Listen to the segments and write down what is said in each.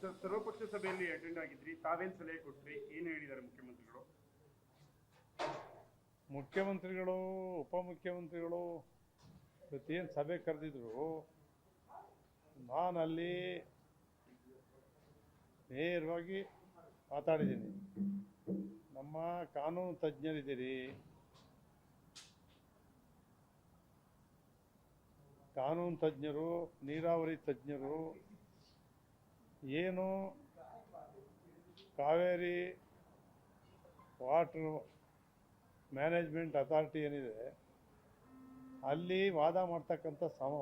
Sir ಸರ್ವಪಕ್ಷ ಸಭೆಯಲ್ಲಿ attend ಆಗಿದ್ರಿ. ತಾವೇನ್ ಸಲಹೆ ಕೊಟ್ರಿ? ಏನು ಹೇಳಿದ್ದಾರೆ ಮುಖ್ಯಮಂತ್ರಿಗಳು? ಮುಖ್ಯಮಂತ್ರಿಗಳು, ಉಪಮುಖ್ಯಮಂತ್ರಿಗಳು ಏನು ಸಭೆ ಕರೆದಿದ್ರು. ನಾನಲ್ಲಿ ನೇರವಾಗಿ ಮಾತಾಡಿದ್ದೀನಿ. ನಮ್ಮ ಕಾನೂನು ತಜ್ಞರಿದ್ದೀರಿ. ಕಾನೂನು ತಜ್ಞರು, ನೀರಾವರಿ ತಜ್ಞರು ಏನು ಕಾವೇರಿ ವಾಟ್ರ್ ಮ್ಯಾನೇಜ್ಮೆಂಟ್ ಅಥಾರಿಟಿ ಏನಿದೆ, ಅಲ್ಲಿ ವಾದ ಮಾಡ್ತಕ್ಕಂಥ ಸಮ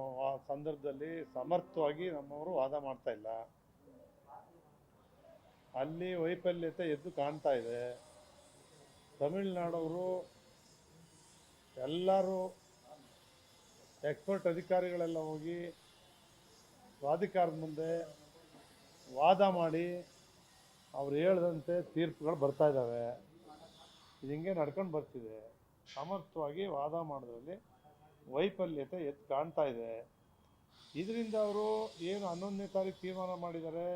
ಸಂದರ್ಭದಲ್ಲಿ ಸಮರ್ಥವಾಗಿ ನಮ್ಮವರು ವಾದ ಮಾಡ್ತಾ ಇಲ್ಲ. ಅಲ್ಲಿ ವೈಫಲ್ಯತೆ ಎದ್ದು ಕಾಣ್ತಾ ಇದೆ. ತಮಿಳ್ನಾಡವರು ಎಲ್ಲರೂ ಎಕ್ಸ್ಪರ್ಟ್ ಅಧಿಕಾರಿಗಳೆಲ್ಲ ಹೋಗಿ ಪ್ರಾಧಿಕಾರದ ಮುಂದೆ ವಾದ ಮಾಡಿ ಅವ್ರು ಹೇಳಿದಂತೆ ತೀರ್ಪುಗಳು ಬರ್ತಾ ಇದ್ದಾವೆ. ಇದು ಹಿಂಗೆ ನಡ್ಕೊಂಡು ಬರ್ತಿದೆ. ಸಮರ್ಥವಾಗಿ ವಾದ ಮಾಡೋದ್ರಲ್ಲಿ ವೈಫಲ್ಯತೆ ಎದ್ದು ಕಾಣ್ತಾ ಇದೆ. ಇದರಿಂದ ಅವರು ಏನು ಹನ್ನೊಂದನೇ ತಾರೀಕು ತೀರ್ಮಾನ ಮಾಡಿದ್ದಾರೆ.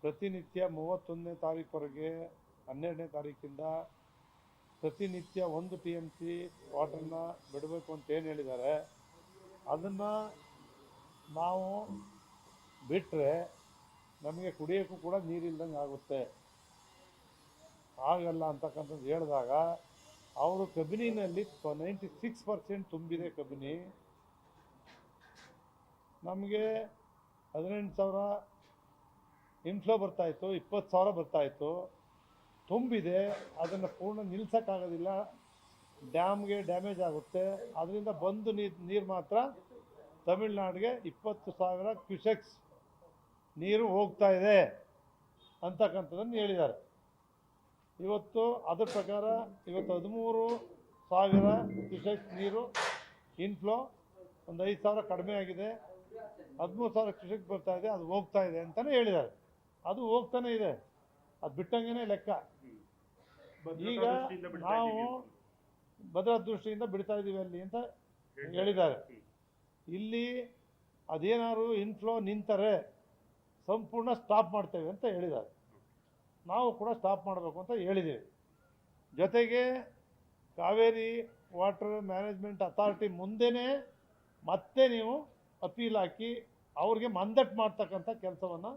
ಪ್ರತಿನಿತ್ಯ ಮೂವತ್ತೊಂದನೇ ತಾರೀಕುವರೆಗೆ, ಹನ್ನೆರಡನೇ ತಾರೀಕಿಂದ ಪ್ರತಿನಿತ್ಯ ಒಂದು ಟಿ ಎಂ ಸಿ ವಾಟರ್ನ ಬಿಡಬೇಕು ಅಂತ ಏನು ಹೇಳಿದ್ದಾರೆ. ಅದನ್ನು ನಾವು ಬಿಟ್ಟರೆ ನಮಗೆ ಕುಡಿಯೋಕ್ಕೂ ಕೂಡ ನೀರಿಲ್ದಂಗೆ ಆಗುತ್ತೆ. ಆಗಲ್ಲ ಅಂತಕ್ಕಂಥದ್ದು ಹೇಳಿದಾಗ, ಅವರು ಕಬಿನಿನಲ್ಲಿ ನೈಂಟಿ ಸಿಕ್ಸ್ ಪರ್ಸೆಂಟ್ ತುಂಬಿದೆ ಕಬಿನಿ. ನಮಗೆ ಹದಿನೆಂಟು ಸಾವಿರ ಇನ್ಫ್ಲೋ ಬರ್ತಾಯಿತ್ತು ಇಪ್ಪತ್ತು ಸಾವಿರ ಬರ್ತಾಯಿತ್ತು ತುಂಬಿದೆ, ಅದನ್ನು ಪೂರ್ಣ ನಿಲ್ಸೋಕ್ಕಾಗೋದಿಲ್ಲ. ಡ್ಯಾಮ್ಗೆ ಡ್ಯಾಮೇಜ್ ಆಗುತ್ತೆ. ಅದರಿಂದ ಬಂದು ನೀರು ನೀರು ಮಾತ್ರ ತಮಿಳ್ನಾಡಿಗೆ ಇಪ್ಪತ್ತು ಸಾವಿರ ಕ್ಯೂಸೆಕ್ಸ್ ನೀರು ಹೋಗ್ತಾ ಇದೆ ಅಂತಕ್ಕಂಥದ್ದನ್ನು ಹೇಳಿದ್ದಾರೆ. ಇವತ್ತು ಅದರ ಪ್ರಕಾರ ಇವತ್ತು ಹದಿಮೂರು ಸಾವಿರ ಕ್ಯೂಸೆಕ್ಸ್ ನೀರು ಇನ್ಫ್ಲೋ ಒಂದು ಐದು ಸಾವಿರ ಕಡಿಮೆ ಆಗಿದೆ. ಹದಿಮೂರು ಸಾವಿರ ಕ್ಯೂಸೆಕ್ ಬರ್ತಾ ಇದೆ ಅದು ಹೋಗ್ತಾ ಇದೆ ಅಂತಲೇ ಹೇಳಿದ್ದಾರೆ. ಅದು ಹೋಗ್ತಾನೆ ಇದೆ. ಅದು ಬಿಟ್ಟಂಗೆ ಲೆಕ್ಕ. ಈಗ ನಾವು ಭದ್ರತಾ ಭದ್ರಾ ದೃಷ್ಟಿಯಿಂದ ಬಿಡ್ತಾ ಇದ್ದೀವಿ ಅಲ್ಲಿ ಅಂತ ಹೇಳಿದ್ದಾರೆ. ಇಲ್ಲಿ ಅದೇನಾದ್ರು ಇನ್ಫ್ಲೋ ನಿಂತರೆ ಸಂಪೂರ್ಣ ಸ್ಟಾಪ್ ಮಾಡ್ತೇವೆ ಅಂತ ಹೇಳಿದ್ದಾರೆ. ನಾವು ಕೂಡ ಸ್ಟಾಪ್ ಮಾಡಬೇಕು ಅಂತ ಹೇಳಿದ್ದೀವಿ. ಜೊತೆಗೆ ಕಾವೇರಿ ವಾಟರ್ ಮ್ಯಾನೇಜ್ಮೆಂಟ್ ಅಥಾರಿಟಿ ಮುಂದೆನೇ ಮತ್ತೆ ನೀವು ಅಪೀಲ್ ಹಾಕಿ ಅವ್ರಿಗೆ ಮಂದಟ್ ಮಾಡ್ತಕ್ಕಂಥ ಕೆಲಸವನ್ನು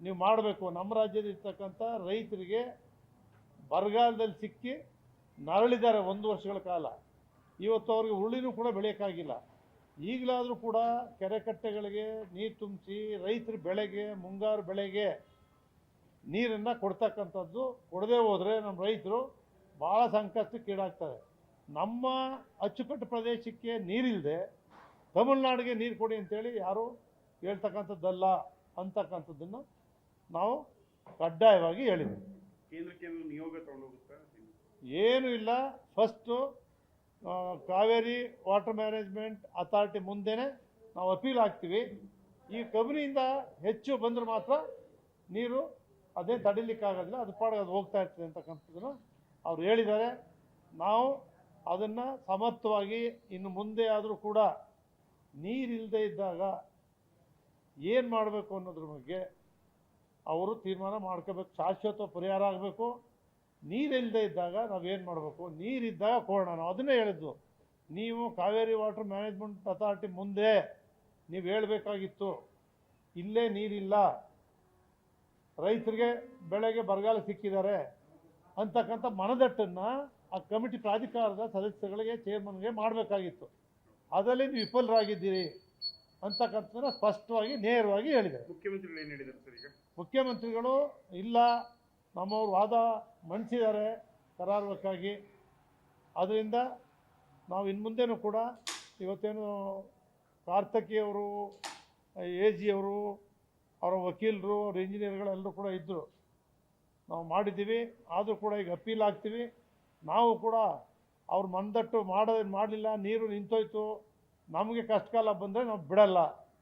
ನೀವು ಮಾಡಬೇಕು. ನಮ್ಮ ರಾಜ್ಯದಲ್ಲಿ ಇರ್ತಕ್ಕಂಥ ರೈತರಿಗೆ ಬರಗಾಲದಲ್ಲಿ ಸಿಕ್ಕಿ ನರಳಿದ್ದಾರೆ ಒಂದು ವರ್ಷಗಳ ಕಾಲ. ಇವತ್ತು ಅವ್ರಿಗೆ ಉರುಳಿನೂ ಕೂಡ ಬೆಳೆಯೋಕ್ಕಾಗಿಲ್ಲ. ಈಗಲಾದರೂ ಕೂಡ ಕೆರೆ ಕಟ್ಟೆಗಳಿಗೆ ನೀರು ತುಂಬಿಸಿ ರೈತರ ಬೆಳೆಗೆ ಮುಂಗಾರು ಬೆಳೆಗೆ ನೀರನ್ನು ಕೊಡ್ತಕ್ಕಂಥದ್ದು ಕೊಡದೇ ಹೋದರೆ ನಮ್ಮ ರೈತರು ಭಾಳ ಸಂಕಷ್ಟಕ್ಕೀಡಾಗ್ತಾರೆ ನಮ್ಮ ಅಚ್ಚುಕಟ್ಟು ಪ್ರದೇಶಕ್ಕೆ ನೀರಿಲ್ಲದೆ ತಮಿಳ್ನಾಡಿಗೆ ನೀರು ಕೊಡಿ ಅಂತೇಳಿ ಯಾರು ಹೇಳ್ತಕ್ಕಂಥದ್ದಲ್ಲ ಅಂತಕ್ಕಂಥದ್ದನ್ನು ನಾವು ಕಡ್ಡಾಯವಾಗಿ ಹೇಳಿದ್ವಿ. ಕೇಂದ್ರಕ್ಕೆ ನಿಯೋಗ ತಗೊಂಡೋಗುತ್ತಾ? ಏನೂ ಇಲ್ಲ. First Kaveri water management authority ಮುಂದೆನೇ ನಾವು ಅಪೀಲ್ ಹಾಕ್ತೀವಿ. ಈ ಕಬಿನಿಯಿಂದ ಹೆಚ್ಚು ಬಂದರೆ ಮಾತ್ರ ನೀರು ಅದೇ ತಡಿಲಿಕ್ಕಾಗೋದಿಲ್ಲ ಅದು ಪಾಡಿಗೆ ಅದು ಹೋಗ್ತಾ ಇರ್ತದೆ ಅಂತಕ್ಕಂಥದ್ದನ್ನು ಅವ್ರು ಹೇಳಿದ್ದಾರೆ. ನಾವು ಅದನ್ನು ಸಮರ್ಥವಾಗಿ ಇನ್ನು ಮುಂದೆ ಆದರೂ ಕೂಡ ನೀರಿಲ್ಲದೆ ಇದ್ದಾಗ ಏನು ಮಾಡಬೇಕು ಅನ್ನೋದ್ರ ಬಗ್ಗೆ ಅವರು ತೀರ್ಮಾನ ಮಾಡ್ಕೋಬೇಕು. ಶಾಶ್ವತ ಪರಿಹಾರ ಆಗಬೇಕು. ನೀರಿಲ್ಲದೆ ಇದ್ದಾಗ ನಾವೇನು ಮಾಡಬೇಕು? ನೀರಿದ್ದಾಗ ಕೊಡೋಣ. ನಾವು ಅದನ್ನೇ ಹೇಳಿದ್ದು. ನೀವು ಕಾವೇರಿ ವಾಟರ್ ಮ್ಯಾನೇಜ್ಮೆಂಟ್ ಅಥಾರಿಟಿ ಮುಂದೆ ನೀವು ಹೇಳಬೇಕಾಗಿತ್ತು. ಇಲ್ಲೇ ನೀರಿಲ್ಲ. ರೈತರಿಗೆ ಬೆಳೆಗೆ ಬರಗಾಲ ಸಿಕ್ಕಿದ್ದಾರೆ ಅಂತಕ್ಕಂಥ ಮನದಟ್ಟನ್ನು ಆ ಕಮಿಟಿ ಪ್ರಾಧಿಕಾರದ ಸದಸ್ಯಗಳಿಗೆ ಚೇರ್ಮನ್ಗೆ ಮಾಡಬೇಕಾಗಿತ್ತು. ಅದರಲ್ಲಿ ನೀವು ವಿಫಲರಾಗಿದ್ದೀರಿ ಅಂತಕ್ಕಂಥದ್ದನ್ನ ಸ್ಪಷ್ಟವಾಗಿ ನೇರವಾಗಿ ಹೇಳಿದ್ದಾರೆ. ಮುಖ್ಯಮಂತ್ರಿಗಳು ಏನು ಹೇಳಿದ್ದಾರೆ ಸರ್ ಈಗ? ಮುಖ್ಯಮಂತ್ರಿಗಳು ಇಲ್ಲ. ನಮ್ಮವ್ರು ವಾದ ಮಂಡಿಸಿದ್ದಾರೆ ಕರಾರುವಕ್ಕಾಗಿ. ಅದರಿಂದ ನಾವು ಇನ್ನು ಮುಂದೆನೂ ಕೂಡ ಇವತ್ತೇನು ಕಾರ್ತಕಿಯವರು ಎ ಜಿಯವರು ಅವರ ವಕೀಲರು, ಅವ್ರ ಇಂಜಿನಿಯರ್ಗಳೆಲ್ಲರೂ ಕೂಡ ಇದ್ದರು ನಾವು ಮಾಡಿದ್ದೀವಿ, ಆದರೂ ಕೂಡ ಈಗ ಅಪೀಲ್ ಆಗ್ತೀವಿ. ನಾವು ಕೂಡ ಅವ್ರು ಮಂದಟ್ಟು ಮಾಡೋದು ಮಾಡಲಿಲ್ಲ, ನೀರು ನಿಂತೋಯ್ತು, ನಮಗೆ ಕಷ್ಟಕಾಲ ಬಂದರೆ ನಾವು ಬಿಡಲ್ಲ.